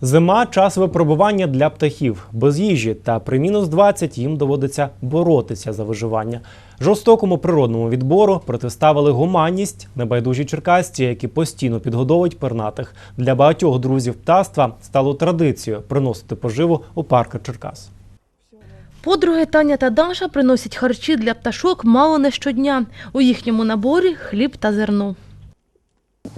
Зима час випробування для птахів. Без їжі та при мінус 20 їм доводиться боротися за виживання. Жорстокому природному відбору протиставили гуманність, небайдужі черкасці, які постійно підгодовують пернатих. Для багатьох друзів птаства стало традицією приносити поживу у парки Черкас. Подруги Таня та Даша приносять харчі для пташок мало не щодня. У їхньому наборі хліб та зерно.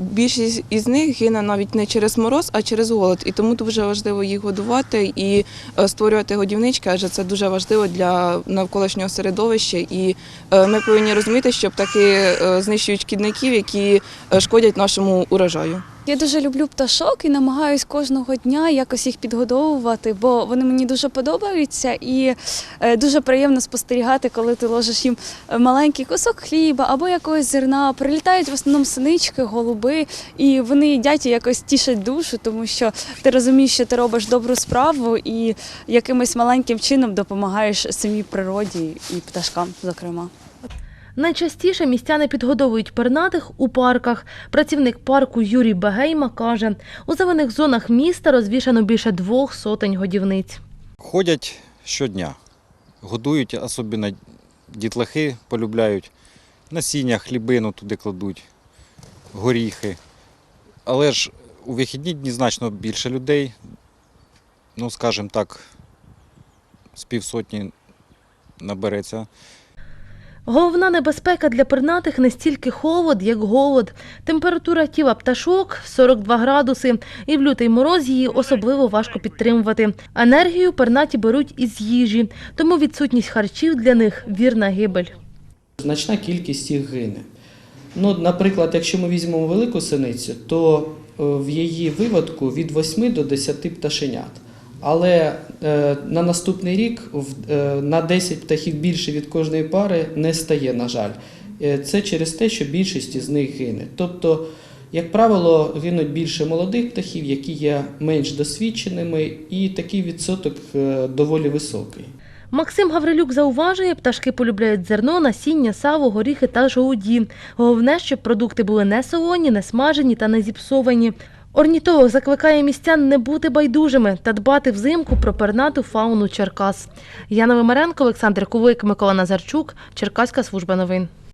Більшість із них гине навіть не через мороз, а через голод. І тому дуже важливо їх годувати і е, створювати годівнички, адже це дуже важливо для навколишнього середовища. І е, ми повинні розуміти, що птахи е, знищують шкідників, які шкодять нашому урожаю. Я дуже люблю пташок і намагаюсь кожного дня якось їх підгодовувати, бо вони мені дуже подобаються і е, дуже приємно спостерігати, коли ти ложиш їм е, маленький кусок хліба або якогось зерна. Прилітають в основному синички, голуби, і вони їдять і якось тішать душу, тому що ти розумієш, що ти робиш добру справу і якимось маленьким чином допомагаєш самій природі і пташкам, зокрема. Найчастіше містяни підгодовують пернатих у парках. Працівник парку Юрій Бегейма каже, у зелених зонах міста розвішано більше двох сотень годівниць. Ходять щодня, годують, особливо дітлахи полюбляють, насіння, хлібину туди кладуть, горіхи. Але ж у вихідні дні значно більше людей, ну, скажімо так, з півсотні набереться. Головна небезпека для пернатих не стільки холод, як голод. Температура тіла пташок 42 градуси, і в лютий мороз її особливо важко підтримувати. Енергію пернаті беруть із їжі, тому відсутність харчів для них вірна гибель. Значна кількість їх гине. Ну, наприклад, якщо ми візьмемо велику синицю, то е, в її виводку від 8 до 10 пташенят. Але е, на наступний рік в- е, на 10 птахів більше від кожної пари не стає, на жаль. Е, Це через те, що більшість із них гине. Тобто, як правило, гинуть більше молодих птахів, які є менш досвідченими, і такий відсоток доволі високий. Максим Гаврилюк зауважує, пташки полюбляють зерно, насіння, сало, горіхи та жолуді. Головне, щоб продукти були не солоні, не смажені та не зіпсовані. Орнітолог закликає містян не бути байдужими та дбати взимку про пернату фауну Черкас. Яна Вимаренко, Олександр Кулик, Микола Назарчук, Черкаська служба новин.